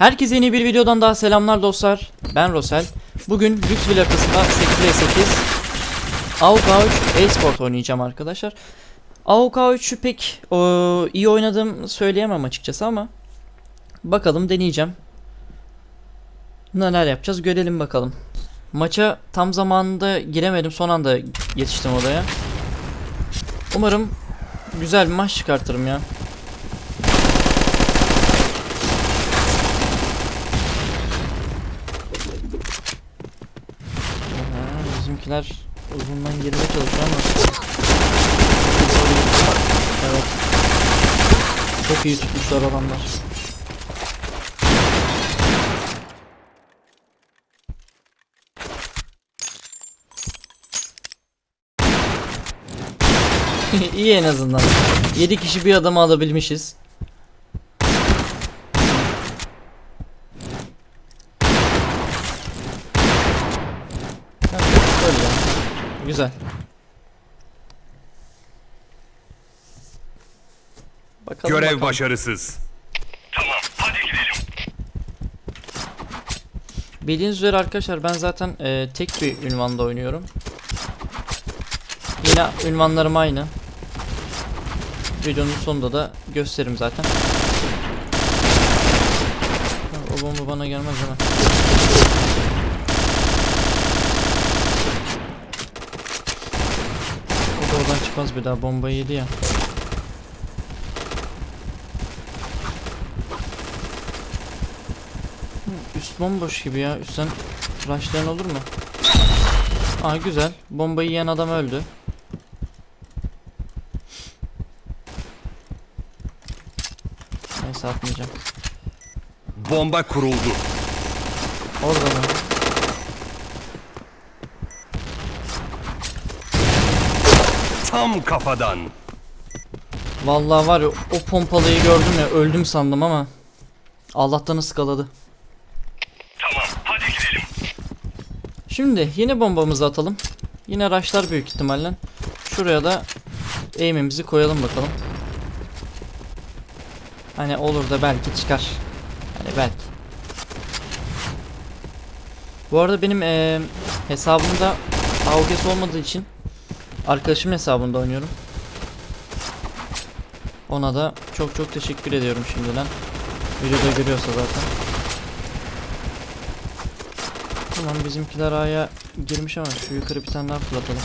Herkese yeni bir videodan daha selamlar dostlar. Ben Rosel. Bugün Lüks Villa kasında 8 AUK 3 e-sport oynayacağım arkadaşlar. AUK 3'ü pek o, iyi oynadım söyleyemem açıkçası ama bakalım deneyeceğim. Neler yapacağız görelim bakalım. Maça tam zamanında giremedim son anda yetiştim odaya. Umarım güzel bir maç çıkartırım ya. Bizimkiler uzundan girmeye çalışıyor ama Evet. Çok iyi tutmuşlar adamlar. İyi en azından. 7 kişi bir adamı alabilmişiz Evet, öyle ya. Güzel. Bakalım Görev bakalım. başarısız. Bildiğiniz üzere arkadaşlar ben zaten e, tek bir ünvanda oynuyorum. Yine ünvanlarım aynı. Videonun sonunda da gösteririm zaten. O bomba bana gelmez ama. Oradan çıkmaz bir daha bombayı yedi ya. Üst bomboş gibi ya. Üstten rushlayan olur mu? Aa güzel. Bombayı yiyen adam öldü. Neyse atmayacağım. Bomba kuruldu. Orada mı? Tam kafadan. Vallahi var ya o pompalıyı gördüm ya öldüm sandım ama Allah'tan ıskaladı. Tamam, hadi gidelim. Şimdi yine bombamızı atalım. Yine rushlar büyük ihtimalle. Şuraya da aim'imizi koyalım bakalım. Hani olur da belki çıkar. Hani belki. Bu arada benim eee hesabımda AUGS olmadığı için arkadaşımın hesabında oynuyorum. Ona da çok çok teşekkür ediyorum şimdiden. Videoda görüyorsa zaten. Tamam bizimkiler A'ya girmiş ama şu yukarı bir tane daha fırlatalım.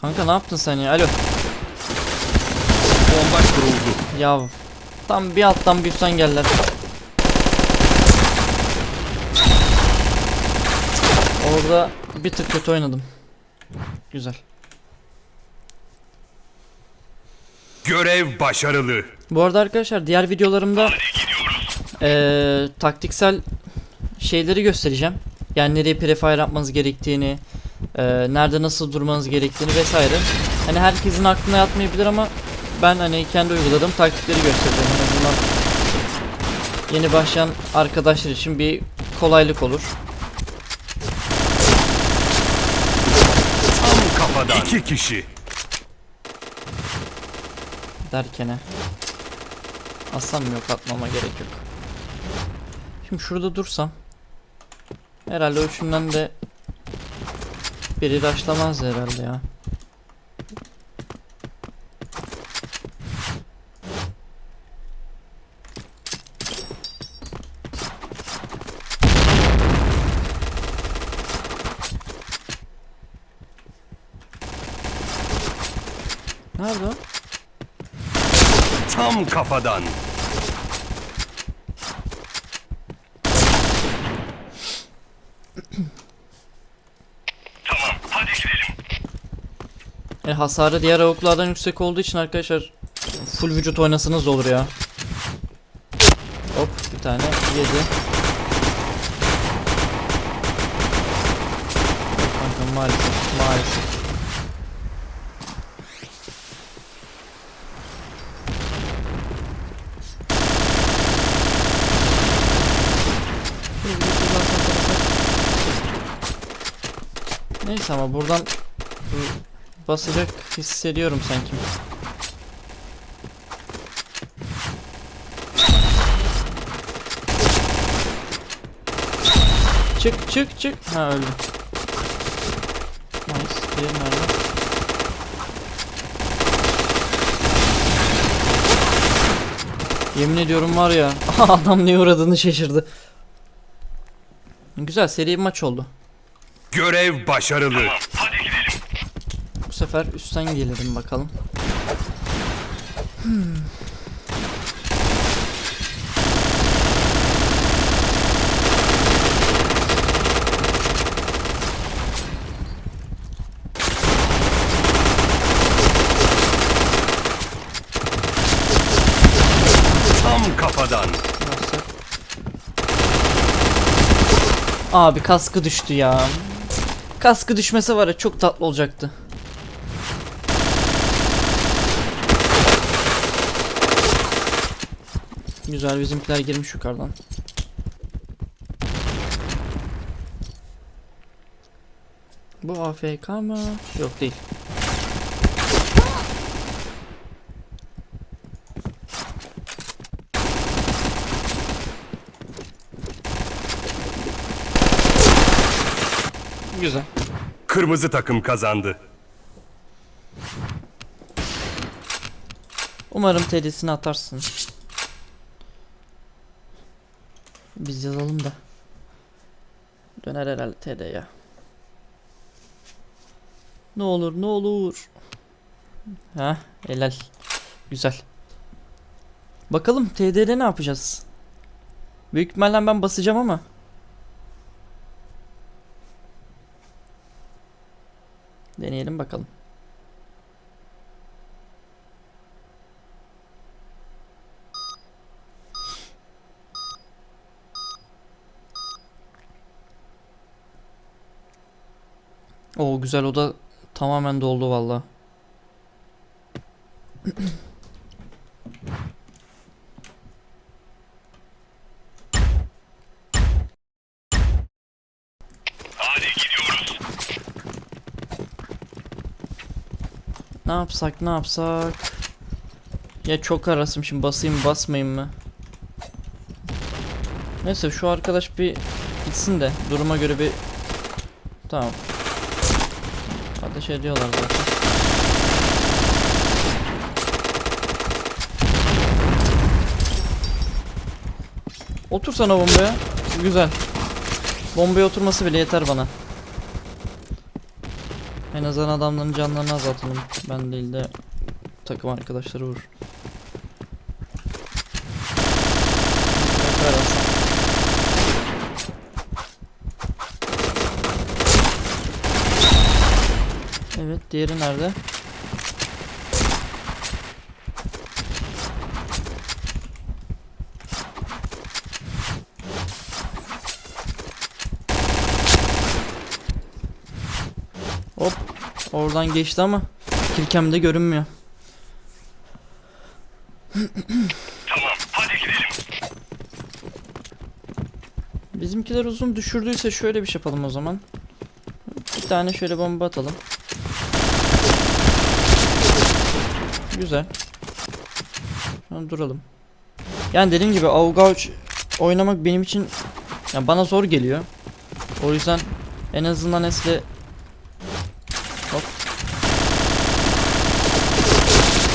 Kanka ne yaptın sen ya? Alo. Bomba kuruldu. Ya tam bir alttan bir üstten geldiler. Orada bir tık kötü oynadım. Güzel. Görev başarılı. Bu arada arkadaşlar diğer videolarımda eee, taktiksel şeyleri göstereceğim. Yani nereye prefire yapmanız gerektiğini, eee, nerede nasıl durmanız gerektiğini vesaire. Hani herkesin aklına yatmayabilir ama ben hani kendi uyguladığım taktikleri göstereceğim. En azından yeni başlayan arkadaşlar için bir kolaylık olur. Tam kafadan. İki kişi. derkene. Aslan yok atmama gerek yok. Şimdi şurada dursam herhalde üçünden de biri raşlamaz herhalde ya. Nerede o? Tam kafadan. tamam, hadi gidelim. E, hasarı diğer avuklardan yüksek olduğu için arkadaşlar full vücut oynasanız olur ya. Hop bir tane yedi. Neyse ama buradan basacak hissediyorum sanki. Çık çık çık. Ha öldü. Nice. Nerede? Yemin ediyorum var ya. Adam ne uğradığını şaşırdı. Güzel seri bir maç oldu. Görev başarılı. Bu sefer üstten gelirim bakalım. Hmm. Tam kafadan. Abi kaskı düştü ya. Kaskı düşmese var ya çok tatlı olacaktı. Güzel bizimkiler girmiş yukarıdan. Bu AFK mı? Yok değil. Güzel. Kırmızı takım kazandı. Umarım TD'sini atarsın. Biz yazalım da. Döner herhalde TD ya. Ne olur ne olur. Ha helal. Güzel. Bakalım TD'de ne yapacağız? Büyük ihtimalle ben basacağım ama. Deneyelim bakalım. O güzel o da tamamen doldu valla. Ne yapsak ne yapsak? Ya çok arasım şimdi basayım basmayayım mı? Neyse şu arkadaş bir gitsin de duruma göre bir Tamam. Ateş ediyorlar zaten. Otur sana bombaya. Güzel. Bombaya oturması bile yeter bana. En azından adamların canlarını azaltalım. Ben değil de takım arkadaşları aslında. Evet, diğeri nerede? Hop, oradan geçti ama kirkemde görünmüyor. Bizimkiler uzun düşürdüyse şöyle bir şey yapalım o zaman. Bir tane şöyle bomba atalım. Güzel. Şu an duralım. Yani dediğim gibi Avgauch oynamak benim için yani bana zor geliyor. O yüzden en azından Esle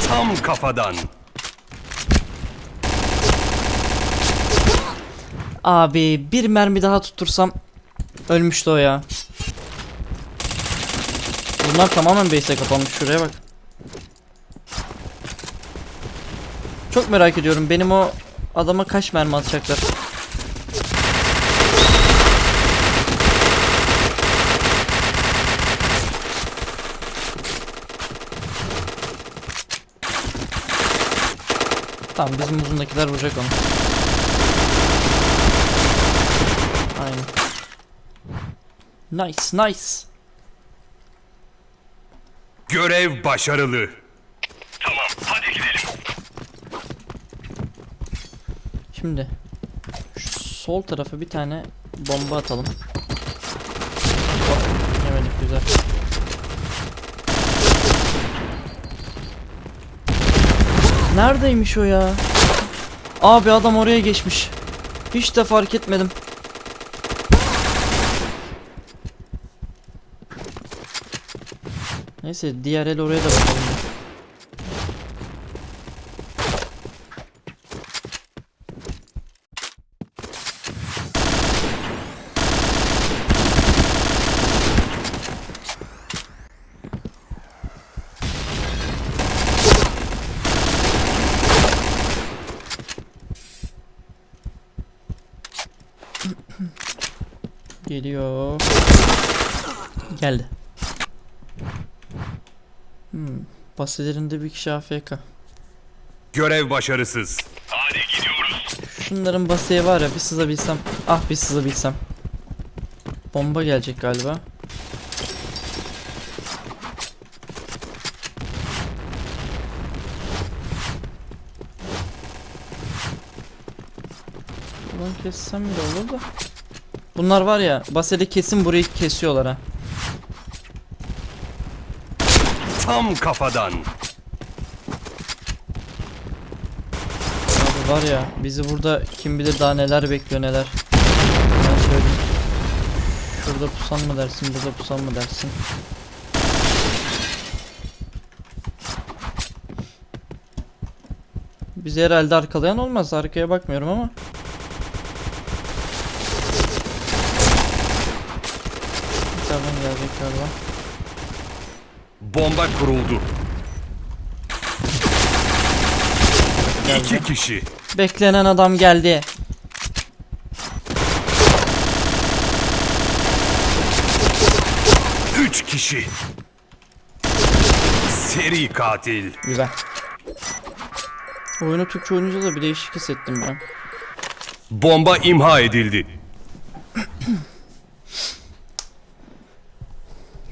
Tam kafadan. Abi bir mermi daha tutursam ölmüştü o ya. Bunlar tamamen base'e kapanmış şuraya bak. Çok merak ediyorum benim o adama kaç mermi atacaklar. Tamam bizim uzundakiler vuracak onu. Aynen. Nice nice. Görev başarılı. Şimdi şu sol tarafa bir tane bomba atalım. Neredeymiş o ya? Abi adam oraya geçmiş. Hiç de fark etmedim. Neyse diğer el oraya da bakalım. Geliyor. Geldi. Hmm. Basilerinde bir kişi AFK. Görev başarısız. Şunların basıya var ya bir sızabilsem. Ah bir sızabilsem. Bomba gelecek galiba. Ulan kessem bile olur da. Bunlar var ya basede kesin burayı kesiyorlar ha. Tam kafadan. Abi var ya bizi burada kim bilir daha neler bekliyor neler. Ben söyleyeyim. Şurada pusan mı dersin burada pusan mı dersin. Bizi herhalde arkalayan olmaz arkaya bakmıyorum ama. Gelecek galiba. Bomba kuruldu. Geldi. İki kişi. Beklenen adam geldi. Üç kişi. Seri katil. Güzel. Oyunu Türkçe oynayınca da bir değişik hissettim ben. Bomba imha edildi.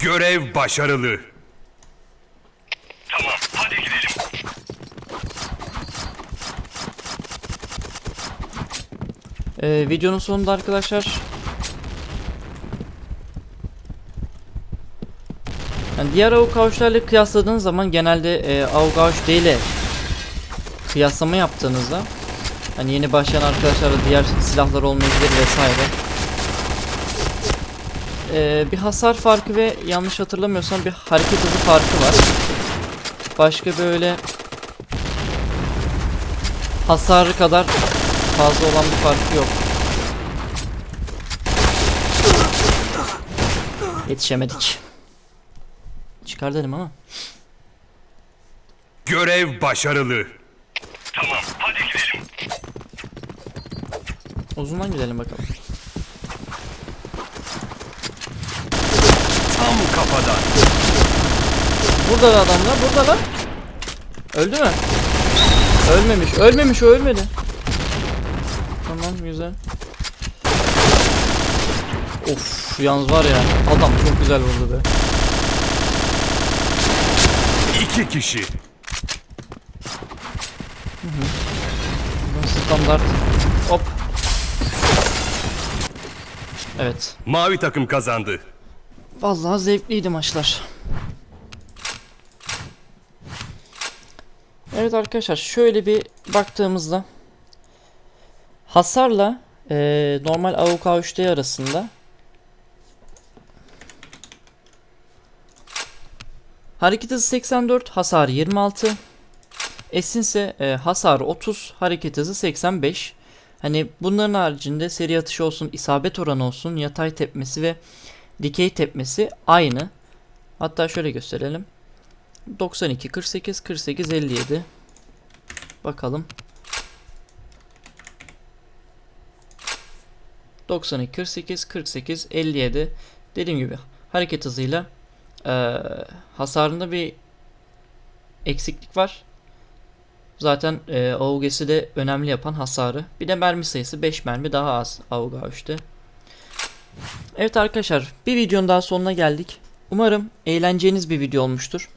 Görev başarılı. Ee, videonun sonunda arkadaşlar. Yani diğer AUG Avuçlarla kıyasladığınız zaman genelde e, AUG Avuç ile kıyaslama yaptığınızda hani yeni başlayan arkadaşlarla diğer silahlar olmayabilir vesaire Ee, bir hasar farkı ve yanlış hatırlamıyorsam bir hareket hızı farkı var. Başka böyle hasarı kadar fazla olan bir farkı yok. Yetişemedik. Çıkar dedim ama. Görev başarılı. Uzundan gidelim bakalım. Tam kafadan. Burada da adamlar, burada lan. Öldü mü? Ölmemiş, ölmemiş o ölmedi. Tamam güzel. Of yalnız var ya adam çok güzel vurdu be. İki kişi. Standart. Hop. Evet. Mavi takım kazandı. Vallahi zevkliydi maçlar. Evet arkadaşlar şöyle bir baktığımızda hasarla eee, normal AUK 3D arasında hareket hızı 84, hasarı 26. Esin ise eee, hasarı 30, hareket hızı 85. Hani bunların haricinde seri atışı olsun, isabet oranı olsun, yatay tepmesi ve dikey tepmesi aynı. Hatta şöyle gösterelim. 92, 48, 48, 57. Bakalım. 92, 48, 48, 57. Dediğim gibi hareket hızıyla eee, hasarında bir eksiklik var. Zaten eee AUG'si de önemli yapan hasarı. Bir de mermi sayısı 5 mermi daha az AUG 3'te. Evet arkadaşlar bir videonun daha sonuna geldik. Umarım eğleneceğiniz bir video olmuştur.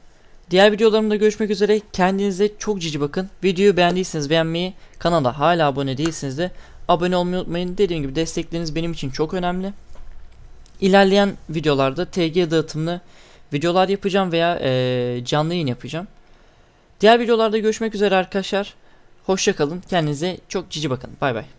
Diğer videolarımda görüşmek üzere. Kendinize çok cici bakın. Videoyu beğendiyseniz beğenmeyi, kanala hala abone değilseniz de abone olmayı unutmayın. Dediğim gibi destekleriniz benim için çok önemli. İlerleyen videolarda TG dağıtımlı videolar yapacağım veya eee, canlı yayın yapacağım. Diğer videolarda görüşmek üzere arkadaşlar. Hoşçakalın. Kendinize çok cici bakın. Bay bay.